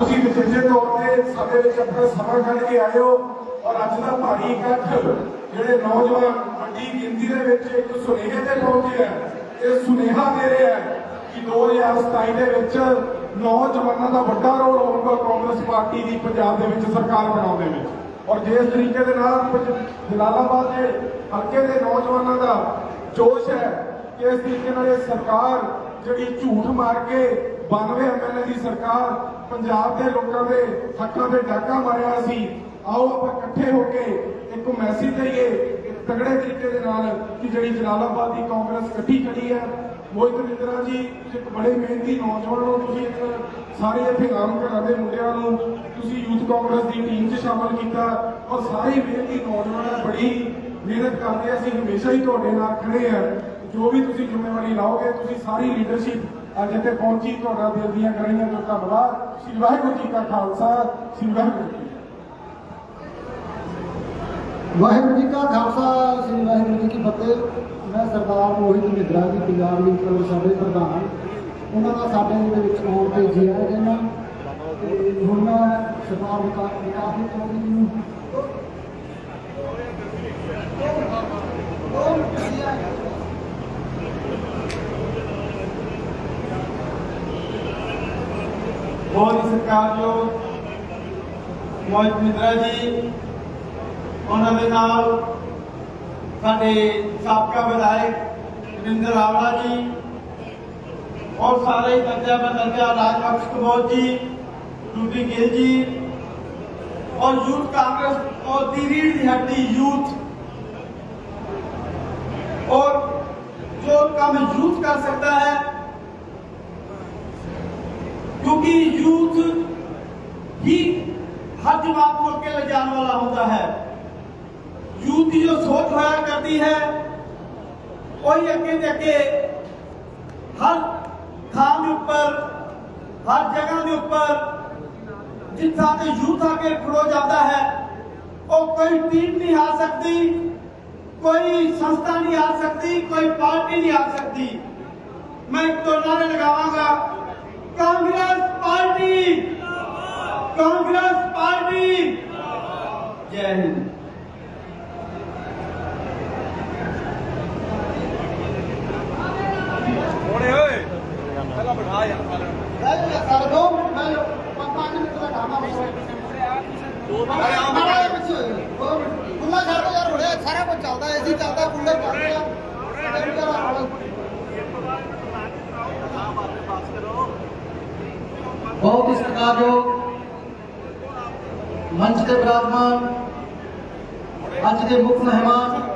ਤੁਸੀਂ ਵਿਸ਼ੇਸ਼ ਤੌਰ ਤੇ ਸਾਡੇ ਵਿੱਚ ਆਪਣਾ ਸਮਾਂ ਕੱਢ ਕੇ ਆਏ ਹੋ ਔਰ ਅੱਜ ਦਾ ਭਾਰੀ ਇਕੱਠ ਜਿਹੜੇ ਨੌਜਵਾਨ ਵੱਡੀ ਗਿਣਤੀ ਦੇ ਵਿੱਚ ਇੱਕ ਸੁਨੇਹੇ ਤੇ ਪਹੁੰਚੇ ਹੈ ਇਹ ਸੁਨੇਹਾ ਦੇ ਰਿਹਾ ਕਿ 2027 ਦੇ ਵਿੱਚ ਨੌਜਵਾਨਾਂ ਦਾ ਵੱਡਾ ਰੋਲ ਹੋਊਗਾ ਕਾਂਗਰਸ ਪਾਰਟੀ ਦੀ, ਪੰਜਾਬ ਦੇ ਵਿੱਚ ਸਰਕਾਰ ਬਣਾਉਣ ਦੇ ਵਿੱਚ। ਔਰ ਜਿਸ ਤਰੀਕੇ ਦੇ ਨਾਲ ਜਲਾਲਾਬਾਦ ਦੇ ਹਲਕੇ ਦੇ ਨੌਜਵਾਨਾਂ ਦਾ ਜੋਸ਼ ਹੈ ਕਿ ਇਸ ਤਰੀਕੇ ਨਾਲ ਇਹ ਸਰਕਾਰ ਜਿਹੜੀ ਝੂਠ ਮਾਰ ਕੇ 92 ਐਮਐਲਏ ਦੀ ਸਰਕਾਰ ਪੰਜਾਬ ਦੇ ਲੋਕਾਂ ਦੇ ਹੱਕਾਂ ਤੇ ਡਾਕਾ ਮਾਰਿਆ ਸੀ। ਆਓ ਆਪਾਂ ਇਕੱਠੇ ਹੋ ਕੇ ਇੱਕ ਮੈਸੇਜ ਦਈਏ ਤਗੜੇ ਤਰੀਕੇ ਦੇ ਨਾਲ ਕਿ ਜਿਹੜੀ ਜਲਾਲਾਬਾਦ ਦੀ ਕਾਂਗਰਸ ਇਕੱਠੀ ਖੜੀ ਹੈ, ਮੋਹਿਤ ਮਿੰਦਰਾ ਜੀ ਇੱਕ ਬੜੇ ਮਿਹਨਤੀ ਨੌਜਵਾਨ ਨੂੰ ਤੁਸੀਂ ਇੱਕ ਸਾਰੇ ਇੱਥੇ ਆਮ ਘਰਾਂ ਦੇ ਮੁੰਡਿਆਂ ਨੂੰ ਤੁਸੀਂ ਯੂਥ ਕਾਂਗਰਸ ਦੀ ਟੀਮ 'ਚ ਸ਼ਾਮਲ ਕੀਤਾ ਔਰ ਸਾਰੇ ਮਿਹਨਤੀ ਨੌਜਵਾਨ ਬੜੀ ਮਿਹਨਤ ਕਰਦੇ ਅਸੀਂ ਹਮੇਸ਼ਾ ਹੀ ਤੁਹਾਡੇ ਨਾਲ ਖੜੇ ਆ। ਜੋ ਵੀ ਤੁਸੀਂ ਜ਼ਿੰਮੇਵਾਰੀ ਲਾਓਗੇ, ਤੁਸੀਂ ਸਾਰੀ ਲੀਡਰਸ਼ਿਪ ਅੱਜ ਇੱਥੇ ਪਹੁੰਚੀ, ਤੁਹਾਡਾ ਦਿਲ ਦੀਆਂ ਕਰਾਈਆਂ ਤੋਂ ਧੰਨਵਾਦ ਸ੍ਰੀ ਵਾਹਿਗੁਰੂ ਜੀ ਕਾ ਖਾਲਸਾ, ਸ੍ਰੀ ਵਾਹਿਗੁਰੂ ਜੀ ਕੀ ਫਤਿਹ। ਵਾਹਿਗੁਰੂ ਜੀ ਕਾ ਖਾਲਸਾ, ਸ੍ਰੀ ਵਾਹਿਗੁਰੂ ਜੀ ਕੀ ਫਤਿਹ। ਮੈਂ ਸਰਦਾਰ ਮੋਹਿਤ ਮਿੱਤਰਾ ਜੀ, ਪੰਜਾਬ ਯੂਥ ਕਾਂਗਰਸ ਸਾਡੇ ਪ੍ਰਧਾਨ। ਉਹਨਾਂ ਦਾ ਸਾਡੇ ਦੇ ਵਿੱਚ ਆਉਣ ਤੇ ਜੀ ਆਇਆ ਜਨਾ ਤੇ ਹੁਣ ਮੈਂ ਸਰਦਾਰ ਵਿਕਾਸ ਵਿਕਾਸ ਜੀ ਚੌਧਰੀ ਨੂੰ ਬਹੁਤ ਹੀ ਸਤਿਕਾਰਯੋਗ ਮੋਹਿਤ ਮਿੰਦਰਾ ਜੀ, ਉਹਨਾਂ ਦੇ ਨਾਲ ਸਾਡੇ ਸਾਬਕਾ ਵਿਧਾਇਕ ਰਿੰਦਰ ਆਵਲਾ ਜੀ, ਔਰ ਸਾਰੇ ਦਰਜਾ ਬਦਰਜਾ ਰਾਜਪਕਸ਼ ਕਮੋਜ ਜੀ ਰੂਪੀ ਗਿੱਲ ਜੀ, ਔਰ ਯੂਥ ਕਾਂਗਰਸ, ਔਰ ਦੀ ਰੀੜ ਦੀ ਹੱਡੀ ਯੂਥ। ਔਰ ਜੋ ਕੰਮ ਯੂਥ ਕਰ ਸਕਦਾ ਹੈ क्योंकि यूथ ही हर जमात को अकेले ले जाने वाला होता है यूथ की जो सोच होया करती है वही अगे अगे हर थान के ऊपर हर जगह के ऊपर जिस ਥਾਂ ਤੇ ਯੂਥ ਆ ਕੇ ਖੜੋ ਜਾਂਦਾ ਹੈ ਉਹ ਕੋਈ ਟੀਮ ਨਹੀਂ ਆ ਸਕਦੀ ਕੋਈ ਸੰਸਥਾ ਨਹੀਂ ਆ ਸਕਦੀ ਕੋਈ ਪਾਰਟੀ ਨਹੀਂ ਆ ਸਕਦੀ ਮੈਂ ਇੱਕ ਦੋ ਨਾਰੇ ਲਗਾਵਾਂਗਾ ਕਾਂਗਰਸ ਪਾਰਟੀ। ਕਾਂਗਰਸ ਪਾਰਟੀ। ਜੈ ਹਿੰਦ। ਕਰ ਦੋ। ਮੈਂ ਪੰਜ ਮਿੰਟ। ਦਾ ਮਾੜਾ ਜਿਹਾ ਪਿੱਛੇ ਹੋ ਜਾਓ। ਖੁੱਲਾ ਛੱਡ ਯਾਰ ਹੁਣੇ ਸਾਰਾ ਕੁਝ ਚੱਲਦਾ ਐਸੀ ਚੱਲਦਾ ਖੁੱਲੇ ਕਰਦੇ ਬਹੁਤ ਹੀ ਸਤਿਕਾਰਯੋਗ ਮੰਚ ਤੇ ਬਰਾਬਰ ਅੱਜ ਦੇ ਮੁੱਖ ਮਹਿਮਾਨ